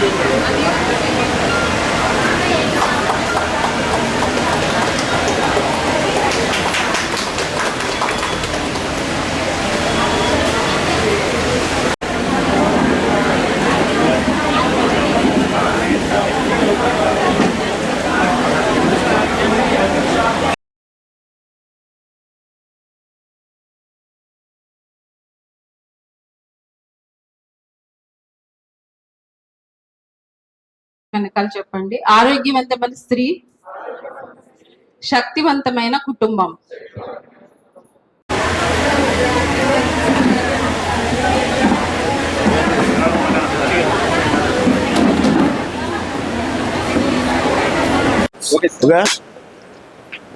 何? వెనకాల చెప్పండి. ఆరోగ్యవంతమైన స్త్రీ శక్తివంతమైన కుటుంబం.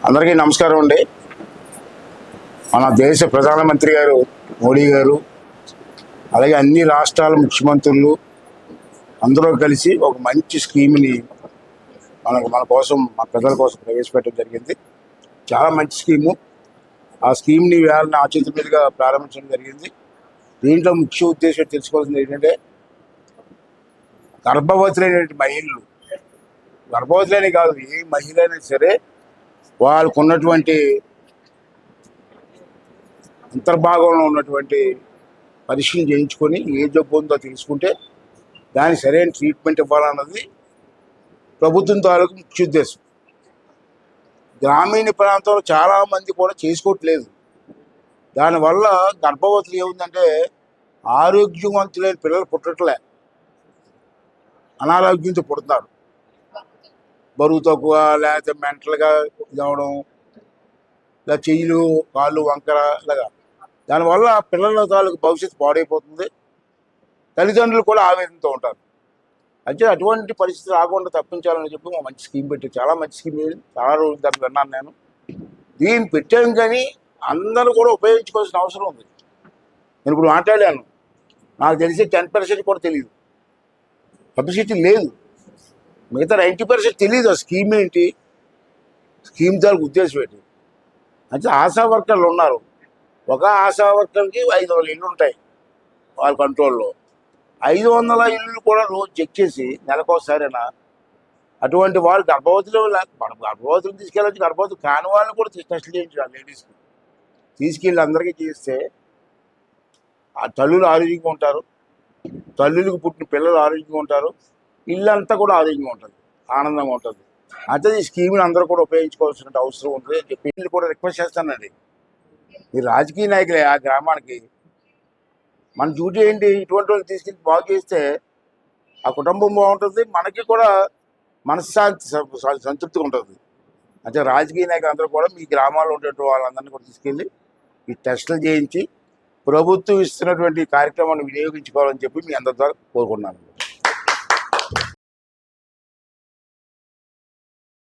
అందరికీ నమస్కారం అండి. మన దేశ ప్రధానమంత్రి గారు మోడీ గారు అలాగే అన్ని రాష్ట్రాల ముఖ్యమంత్రులు అందరూ కలిసి ఒక మంచి స్కీమ్ని మనకు మన కోసం మన ప్రజల కోసం ప్రవేశపెట్టడం జరిగింది. చాలా మంచి స్కీము ఆ స్కీమ్ని వేళ నా చేతుల మీదుగా ప్రారంభించడం జరిగింది. దీంట్లో ముఖ్య ఉద్దేశం తెలుసుకోవాల్సింది ఏంటంటే గర్భవతులైనటువంటి మహిళలు గర్భవతులని కాదు ఏ మహిళ అయినా సరే వాళ్ళకు ఉన్నటువంటి అంతర్భాగంలో ఉన్నటువంటి పరీక్షలు చేయించుకొని ఏ జబ్బు ఉందో తెలుసుకుంటే దానికి సరైన ట్రీట్మెంట్ ఇవ్వాలన్నది ప్రభుత్వం తాలూకు ముఖ్య ఉద్దేశం. గ్రామీణ ప్రాంతంలో చాలామంది కూడా చేసుకోవట్లేదు. దానివల్ల గర్భవతులు ఏముందంటే ఆరోగ్యవంతులైన పిల్లలు పుట్టట్లే. అనారోగ్యంతో పుడుతున్నారు. బరువు తక్కువ లేకపోతే మెంటల్గా ఇదవడం ఇలా చెయ్యిలు కాళ్ళు వంకర ఇలాగా. దానివల్ల పిల్లల తాలూకు భవిష్యత్తు పాడైపోతుంది. తల్లిదండ్రులు కూడా ఆవేదనతో ఉంటారు. అయితే అటువంటి పరిస్థితి రాకుండా తప్పించాలని చెప్పి మా మంచి స్కీమ్ పెట్టి చాలా మంచి స్కీమ్ చాలా రోజుల తర్వాత విన్నాను నేను. దీన్ని పెట్టాను కానీ అందరూ కూడా ఉపయోగించుకోవాల్సిన అవసరం ఉంది. నేను ఇప్పుడు మాట్లాడాను. నాకు తెలిసి టెన్ పర్సెంట్ కూడా తెలియదు పబ్లిసిటీ లేదు. మిగతా నైంటీ పర్సెంట్ తెలియదు ఆ స్కీమ్ ఏంటి? స్కీమ్ దానికి ఉద్దేశం ఏంటి? అంటే ఆశా వర్కర్లు ఉన్నారు. ఒక ఆశా వర్కర్కి ఐదు వందల ఇళ్ళు ఉంటాయి వాళ్ళ కంట్రోల్లో. ఐదు వందల ఇల్లు కూడా రోజు చెక్ చేసి నెలకోసారైనా అటువంటి వాళ్ళు గర్భవతులు గర్భవతులు తీసుకెళ్ళచ్చు గర్భవతులు కాని వాళ్ళని కూడా టెస్టులు చేయించారు లేడీస్కి తీసుకెళ్ళి అందరికీ చేస్తే ఆ తల్లులు ఆరోగ్యంగా ఉంటారు తల్లులకు పుట్టిన పిల్లలు ఆరోగ్యంగా ఉంటారు ఇల్లంతా కూడా ఆరోగ్యంగా ఉంటుంది ఆనందంగా ఉంటుంది. అయితే ఈ స్కీమ్ని అందరూ కూడా ఉపయోగించుకోవాల్సిన అవసరం ఉంటుంది అని చెప్పి కూడా రిక్వెస్ట్ చేస్తానండి ఈ రాజకీయ నాయకులే ఆ గ్రామానికి మన డ్యూటీ ఏంటి? ఇటువంటి వాళ్ళు తీసుకెళ్ళి బాగు చేస్తే ఆ కుటుంబం బాగుంటుంది. మనకి కూడా మనశ్శాంతి సంతృప్తిగా ఉంటుంది. అంటే రాజకీయ నాయకులు అందరూ కూడా మీ గ్రామాల్లో ఉండేటువంటి వాళ్ళందరినీ కూడా తీసుకెళ్ళి ఈ టెస్టులు చేయించి ప్రభుత్వం ఇస్తున్నటువంటి కార్యక్రమాన్ని వినియోగించుకోవాలని చెప్పి మీ అందరి ద్వారా కోరుకున్నాను